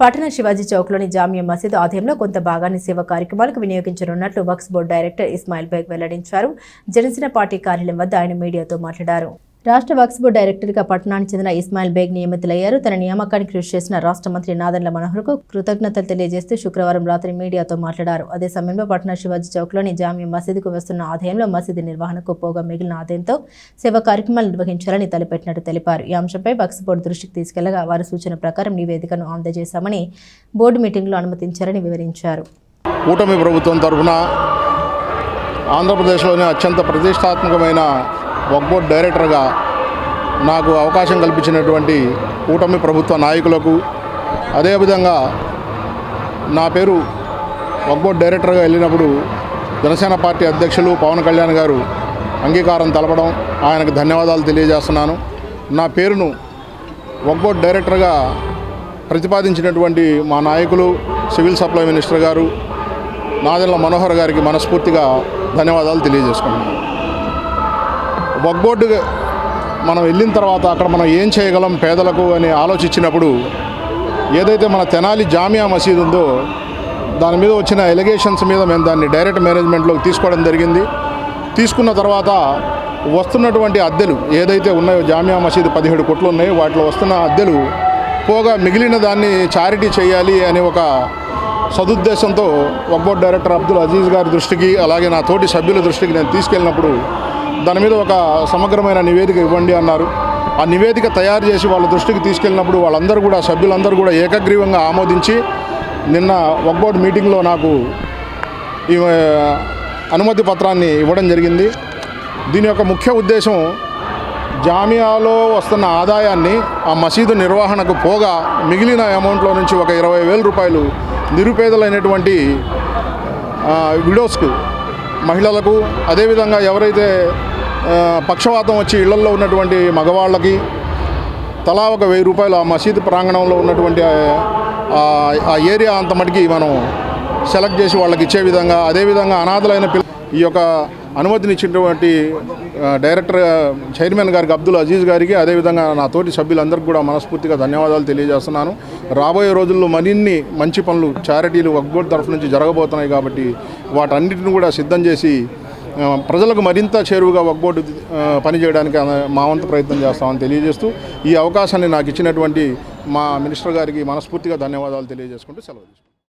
పట్టణ శివాజీ చౌక్లోని జామియా మసీదు ఆధ్వర్యంలో కొంత భాగాన్ని సేవా కార్యక్రమాలకు వినియోగించనున్నట్లు వక్స్ బోర్డు డైరెక్టర్ ఇస్మాయిల్ బేగ్ వెల్లడించారు. జనసేన పార్టీ కార్యాలయం వద్ద ఆయన మీడియాతో మాట్లాడారు. రాష్ట్ర వక్స్ బోర్డు డైరెక్టర్గా పట్టణానికి చెందిన ఇస్మాయిల్ బేగ్ నియమితులయ్యారు. తన నియామకానికి కృషి చేసిన రాష్ట్ర మంత్రి నాదెండ్ల మనోహర్కు కృతజ్ఞతలు తెలియజేస్తూ శుక్రవారం రాత్రి మీడియాతో మాట్లాడారు. అదే సమయంలో పట్నా శివాజీ చౌక్లోని జామీ మసీదుకు వస్తున్న ఆదాయంలో మసీదు నిర్వహణకు పోగా మిగిలిన ఆదాయంతో సేవా కార్యక్రమాలు నిర్వహించాలని తలపెట్టినట్టు తెలిపారు. ఈ అంశంపై వక్స్ బోర్డు దృష్టికి తీసుకెళ్ళగా వారి సూచన ప్రకారం నివేదికను అందజేశామని బోర్డు మీటింగ్లో అనుమతించారని వివరించారు. కూటమి ప్రభుత్వం తరఫున ఆంధ్రప్రదేశ్లోని అత్యంత ప్రతిష్టాత్మకమైన వక్బోర్డ్ డైరెక్టర్గా నాకు అవకాశం కల్పించినటువంటి కూటమి ప్రభుత్వ నాయకులకు అదేవిధంగా నా పేరు వక్బోర్డ్ డైరెక్టర్గా వెళ్ళినప్పుడు జనసేన పార్టీ అధ్యక్షులు పవన్ కళ్యాణ్ గారు అంగీకారం తెలపడం ఆయనకు ధన్యవాదాలు తెలియజేస్తున్నాను. నా పేరును వక్బోర్డ్ డైరెక్టర్గా ప్రతిపాదించినటువంటి మా నాయకులు సివిల్ సప్లై మినిస్టర్ గారు నాదెల్ల మనోహర్ గారికి మనస్ఫూర్తిగా ధన్యవాదాలు తెలియజేసుకుంటున్నాను. వక్బోర్డు మనం వెళ్ళిన తర్వాత అక్కడ మనం ఏం చేయగలం పేదలకు అని ఆలోచించినప్పుడు ఏదైతే మన తెనాలి జామియా మసీదు ఉందో దాని మీద వచ్చిన ఎలిగేషన్స్ మీద మేము దాన్ని డైరెక్ట్ మేనేజ్మెంట్లోకి తీసుకోవడం జరిగింది. తీసుకున్న తర్వాత వస్తున్నటువంటి అద్దెలు ఏదైతే ఉన్నాయో జామియా మసీదు పదిహేడు కోట్లు ఉన్నాయో. వాటిలో వస్తున్న అద్దెలు పోగా మిగిలిన దాన్ని చారిటీ చేయాలి అనే ఒక సదుద్దేశంతో వక్బోర్డ్ డైరెక్టర్ అబ్దుల్ అజీజ్ గారి దృష్టికి అలాగే నా తోటి సభ్యుల దృష్టికి నేను తీసుకెళ్ళినప్పుడు దాని మీద ఒక సమగ్రమైన నివేదిక ఇవ్వండి అన్నారు. ఆ నివేదిక తయారు చేసి వాళ్ళ దృష్టికి తీసుకెళ్ళినప్పుడు వాళ్ళందరూ కూడా సభ్యులందరూ కూడా ఏకగ్రీవంగా ఆమోదించి నిన్న వక్బోర్డ్ మీటింగ్లో నాకు ఈ అనుమతి పత్రాన్ని ఇవ్వడం జరిగింది. దీని యొక్క ముఖ్య ఉద్దేశం జామియాలో వస్తున్న ఆదాయాన్ని ఆ మసీదు నిర్వహణకు పోగా మిగిలిన అమౌంట్లో నుంచి ఒక ఇరవై వేల రూపాయలు నిరుపేదలైనటువంటి విడోస్కు మహిళలకు అదేవిధంగా ఎవరైతే పక్షవాతం వచ్చి ఇళ్ళల్లో ఉన్నటువంటి మగవాళ్ళకి తలా ఒక వెయ్యి రూపాయలు ఆ మసీదు ప్రాంగణంలో ఉన్నటువంటి ఆ- ఏరియా అంత మటుకి మనం సెలెక్ట్ చేసి వాళ్ళకి ఇచ్చే విధంగా అదేవిధంగా అనాథలైన పిల్ల ఈ యొక్క అనుమతినిచ్చినటువంటి డైరెక్టర్ చైర్మన్ గారికి అబ్దుల్ అజీజ్ గారికి అదేవిధంగా నా తోటి సభ్యులందరికీ కూడా మనస్ఫూర్తిగా ధన్యవాదాలు తెలియజేస్తున్నాను. రాబోయే రోజుల్లో మరిన్ని మంచి పనులు చారిటీలు వక్బోర్డ్ తరఫు నుంచి జరగబోతున్నాయి కాబట్టి వాటన్నిటిని కూడా సిద్ధం చేసి ప్రజలకు మరింత చేరువుగా వక్బోర్డు పనిచేయడానికి మావంత మా వంతు ప్రయత్నం చేస్తామని తెలియజేస్తూ ఈ అవకాశాన్ని నాకు ఇచ్చినటువంటి మా మినిస్టర్ గారికి మనస్ఫూర్తిగా ధన్యవాదాలు తెలియజేసుకుంటూ సెలవు